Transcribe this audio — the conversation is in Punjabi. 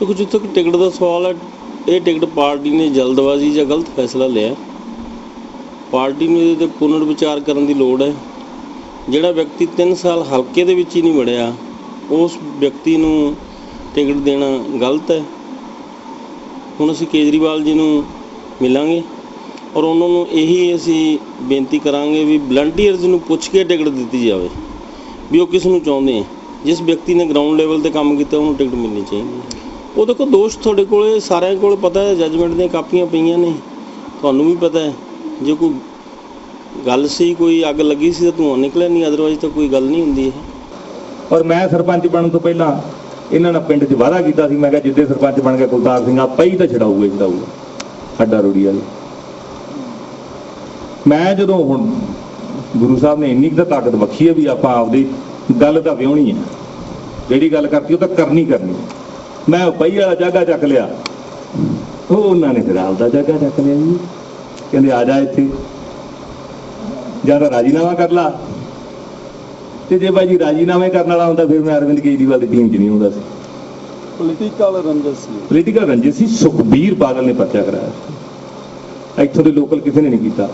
ਦੇਖੋ ਜਿੱਥੇ ਤੱਕ ਟਿਕਟ ਦਾ ਸਵਾਲ ਹੈ, ਇਹ ਟਿਕਟ ਪਾਰਟੀ ਨੇ ਜਲਦਬਾਜ਼ੀ ਜਾਂ ਗਲਤ ਫੈਸਲਾ ਲਿਆ। ਪਾਰਟੀ ਨੂੰ ਇਹਦੇ ਤੇ ਪੁਨਰ ਵਿਚਾਰ ਕਰਨ ਦੀ ਲੋੜ ਹੈ। ਜਿਹੜਾ ਵਿਅਕਤੀ 3 ਸਾਲ ਹਲਕੇ ਦੇ ਵਿੱਚ ਹੀ ਨਹੀਂ ਵੜਿਆ, ਉਸ ਵਿਅਕਤੀ ਨੂੰ ਟਿਕਟ ਦੇਣਾ ਗਲਤ ਹੈ। ਹੁਣ ਅਸੀਂ ਕੇਜਰੀਵਾਲ ਜੀ ਨੂੰ ਮਿਲਾਂਗੇ ਔਰ ਉਹਨਾਂ ਨੂੰ ਇਹੀ ਅਸੀਂ ਬੇਨਤੀ ਕਰਾਂਗੇ ਵੀ ਵਲੰਟੀਅਰਸ ਨੂੰ ਪੁੱਛ ਕੇ ਟਿਕਟ ਦਿੱਤੀ ਜਾਵੇ, ਵੀ ਉਹ ਕਿਸ ਨੂੰ ਚਾਹੁੰਦੇ ਆ। ਜਿਸ ਵਿਅਕਤੀ ਨੇ ਗਰਾਊਂਡ ਲੈਵਲ ਤੇ ਕੰਮ ਕੀਤਾ, ਉਹਨੂੰ ਟਿਕਟ ਮਿਲਣੀ ਚਾਹੀਦੀ ਹੈ। ਉਹ ਦੇਖੋ ਦੋਸ਼ ਤੁਹਾਡੇ ਕੋਲੇ, ਸਾਰਿਆਂ ਕੋਲ ਪਤਾ ਹੈ ਜੱਜਮੈਂਟ ਦੀਆਂ ਕਾਪੀਆਂ ਪਈਆਂ ਨੇ। ਤੁਹਾਨੂੰ ਵੀ ਪਤਾ ਹੈ। ਜੇ ਕੋਈ ਗੱਲ ਸੀ, ਕੋਈ ਅੱਗ ਲੱਗੀ ਸੀ ਤਾਂ ਧੂੰਆਂ ਨਿਕਲਿਆ ਨਹੀਂ ਅਦਰਵਾਈਜ਼ ਤਾਂ ਕੋਈ ਗੱਲ ਨਹੀਂ ਹੁੰਦੀ ਇਹ। ਔਰ ਮੈਂ ਸਰਪੰਚ ਬਣਨ ਤੋਂ ਪਹਿਲਾਂ ਇਹਨਾਂ ਨਾਲ ਪਿੰਡ 'ਚ ਵਾਅਦਾ ਕੀਤਾ ਸੀ। ਮੈਂ ਕਿਹਾ ਜਿੱਦੇ ਸਰਪੰਚ ਬਣ ਗਿਆ ਕੁਲਤਾਰ ਸਿੰਘ ਆਪਾ ਹੀ ਤਾਂ ਛਡਾਊਗਾ, ਹੀ ਛਡਾਊਗਾ। ਹੱਡਾ ਰੋੜੀ ਵਾਲੇ। ਮੈਂ ਜਦੋਂ ਹੁਣ ਗੁਰੂ ਸਾਹਿਬ ਨੇ ਇੰਨੀ ਕੁ ਤਾਂ ਤਾਕਤ ਬਖਸ਼ੀ ਹੈ ਵੀ ਆਪਾਂ ਆਪਦੀ ਗੱਲ ਤਾਂ ਵਿਉਣੀ ਹੈ। ਜਿਹੜੀ ਗੱਲ ਕਰਤੀ ਉਹ ਤਾਂ ਕਰਨੀ ਕਰਨੀ ਹੈ। ਮੈਂ ਉਹ ਪਈ ਵਾਲਾ ਜਾਗਾ ਚੱਕ ਲਿਆ। ਉਹ ਉਹਨਾਂ ਨੇ ਫਿਰ ਆਪਦਾ ਜਾਗਾ ਚੱਕ ਲਿਆ ਜੀ। ਕਹਿੰਦੇ ਆ ਜਾ ਇੱਥੇ। ਜਾਂ ਤਾਂ ਰਾਜੀਨਾਮਾ ਕਰ ਲਾ। ਤੇ ਜੇ ਬਾਈ ਜੀ ਰਾਜੀਨਾਮੇ ਕਰਨ ਵਾਲਾ ਹੁੰਦਾ ਫਿਰ ਮੈਂ ਅਰਵਿੰਦ ਕੇਜਰੀਵਾਲ ਦੀ ਟੀਮ 'ਚ ਨਹੀਂ ਹੁੰਦਾ ਸੀ। ਪੋਲੀਟੀਕਲ ਰੰਜਸ ਸੀ। ਪੋਲੀਟੀਕਲ ਰੰਜਿਸ਼ ਸੀ। ਸੁਖਬੀਰ ਬਾਦਲ ਨੇ ਪਰਚਾ ਕਰਾਇਆ। ਇੱਥੋਂ ਦੇ ਲੋਕਲ ਕਿਸੇ ਨੇ ਨਹੀਂ ਕੀਤਾ।